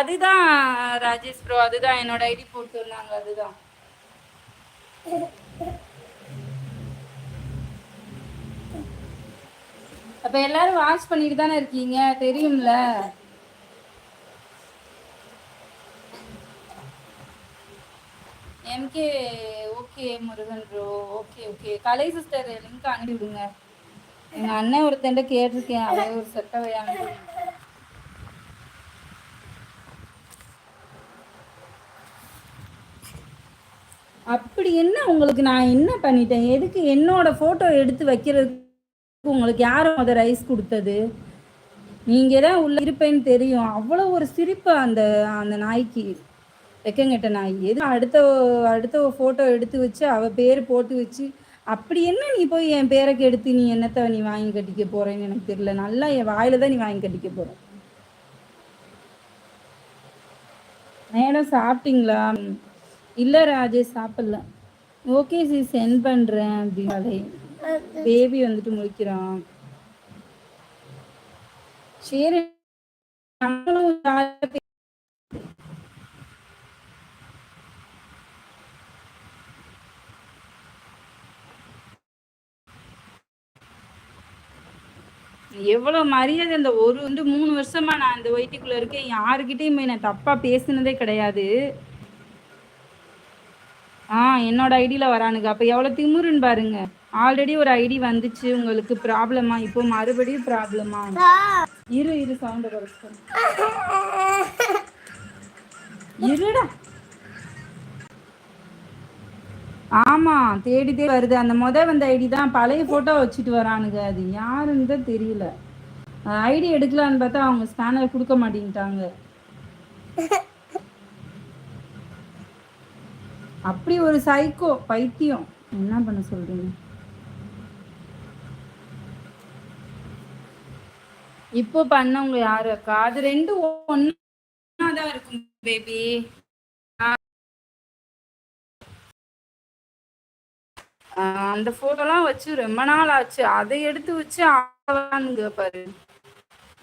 அதுதான் ராஜேஷ் ப்ரோ அதுதான் என்னோட ஐடி போட்டுருந்தாங்க அதுதான். அப்ப எல்லாரும் வாட்ச் பண்ணிட்டு தானே இருக்கீங்க? தெரியும்ல. MK okay Murugan bro okay okay Kalai sister link அனுப்பி விடுங்க எங்க அண்ணன் ஒருத்தன்ட்ட கேட்டிருக்கேன் அதே ஒரு செட்டவை அனுப்பி அப்படி என்ன உங்களுக்கு நான் என்ன பண்ணிட்டேன்? எதுக்கு என்னோட ஃபோட்டோ எடுத்து வைக்கிறதுக்கு உங்களுக்கு யாரும் முத ரைஸ் கொடுத்தது? நீங்கள் தான் உள்ள இருப்பேன்னு தெரியும். அவ்வளோ ஒரு சிரிப்பு அந்த அந்த நாய்க்கு. வெக்கங்கெட்ட நாய். எது அடுத்த அடுத்த ஃபோட்டோ எடுத்து வச்சு அவள் பேர் போட்டு வச்சு அப்படி என்ன நீ போய் என் பேரைக்கு எடுத்து நீ என்னத்தை நீ வாங்கி கட்டிக்க போகிறேன்னு எனக்கு தெரியல. நல்லா என் வாயில் தான் நீ வாங்கி கட்டிக்க போகிற மேடம் சாப்பிட்டீங்களா? இல்ல ராஜேஷ் சாப்பிடல. ஓகே சி சென்ட் பண்றேன் அப்படின்னாலே. பேபி வந்துட்டு முடிக்கிறான் சரி. நம்மளும் எவ்வளவு மரியாதை இந்த ஒரு வந்து மூணு வருஷமா நான் இந்த வயிற்றுக்குள்ள இருக்கேன். யாருக்கிட்டையும் நான் தப்பா பேசுனதே கிடையாது. ஆ என்னோட ஐடியில் வரானுங்க. அப்போ எவ்வளவு திமுருன்னு பாருங்க. ஆல்ரெடி ஒரு ஐடி வந்துச்சு. உங்களுக்கு ப்ராப்ளமா இப்போ மறுபடியும் ப்ராப்ளமா இரு இரு சவுண்ட் இருடா. ஆமா தேடி தேடி வருது. அந்த முத வந்த ஐடி தான் பழைய போட்டோ வச்சுட்டு வரானுங்க அது. யாருன்னு தான் தெரியல. ஐடி எடுக்கலான்னு பார்த்தா அவங்க ஸ்கேனர் கொடுக்க மாட்டேங்கிட்டாங்க அப்படி ஒரு சைக்கோ பைத்தியம். என்ன பண்ண சொல்றீங்க? இப்போ பண்ணவங்க யாரு அக்கா? அது ரெண்டும் ஒன்னாதான் இருக்கும் பேபி அந்த போட்டோலாம் வச்சு ரொம்ப நாள் ஆச்சு. அதை எடுத்து வச்சு ஆவானுங்க பாரு.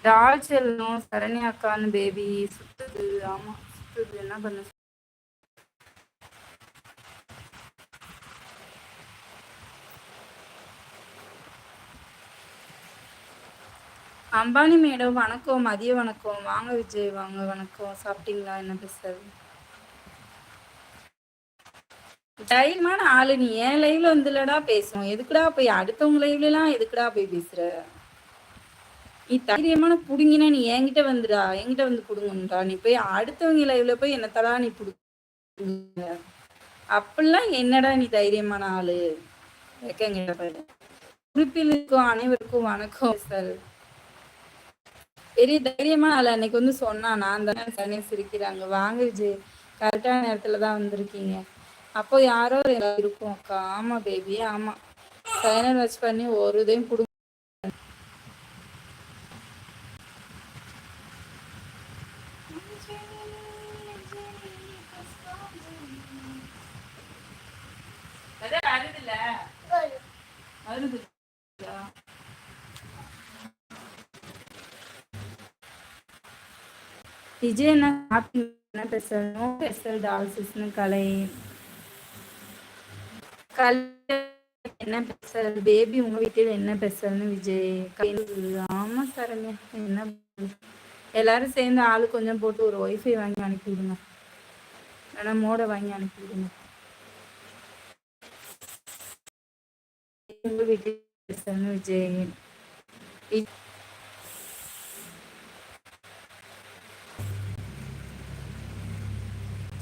டால் செல்லும் சரண்யா அக்கான்னு பேபி சுத்துது. ஆமா சுத்துது. என்ன பண்ண அம்பானி மேடம் வணக்கம். மதிய வணக்கம். வாங்க விஜய் வாங்க. வணக்கம். சாப்பிட்டீங்களா? என்ன பேசுறது? தைரியமான ஆளு. நீ ஏன் லைவ்ல வந்துலடா பேசுவோம். எதுக்குடா போய் அடுத்தவங்க லைவ்ல எல்லாம் எதுக்குடா போய் பேசுற? நீ தைரியமான புடுங்கினா நீ என்கிட்ட வந்துடா. என்கிட்ட வந்து புடுங்கன்றா நீ போய் அடுத்தவங்க லைவ்ல போய் என்னத்தடா நீ புடுங்க அப்படிலாம் என்னடா நீ தைரியமான ஆளு? வைக்கங்கிட்ட குறிப்பில் இருக்கும் அனைவருக்கும் வணக்கம் சார் பெரிய தைரியமா நான் அன்னைக்கு வந்து சொன்னா நான் தானே சனே சிரிக்கிறாங்க. வாங்க விஜய் கரெக்டான நேரத்துல தான் வந்திருக்கீங்க. அப்போ யாரோ இருக்கும். அக்கா ஆமா பேபி ஆமா. சைனர் வச்சு பண்ணி ஒரு இதையும் குடு வருது. விஜய் என்ன பெசல் என்ன பேசணும்? டால்சிஸ்னு கலை. கலை என்ன பெசல்? பேபி உங்க வீட்டில் என்ன பெசல்னு விஜய்? ஆமா சரண்யா என்ன எல்லாரும் சேர்ந்து ஆளு கொஞ்சம் போட்டு ஒரு ஒய்ஃபை வாங்கி அனுப்பி விடுங்க ஆனா மோட வாங்கி அனுப்பி விடுங்க உங்க வீட்டில் பெசல்னு விஜய்?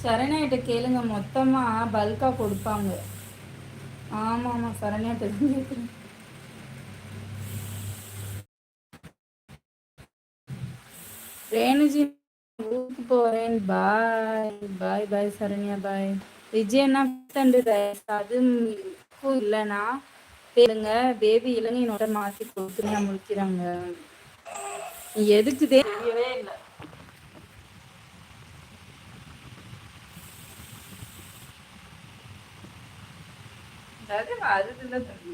சரண்யாட்ட கேளுங்க மொத்தமாக பல்காக கொடுப்பாங்க. ஆமாம் ஆமாம் சரண்யாட்ட தான் ரேணுஜி ஊருக்கு போகிறேன் பாய் பாய் பாய் சரண்யா பாய் விஜய் தண்டு அது இல்லைன்னா பேருங்க பேபி இலங்கையினோட மாற்றி கொடுத்துருங்க முடிக்கிறாங்க. எதுக்கு தெரியவே இல்லை. அது வருதுல தம்பி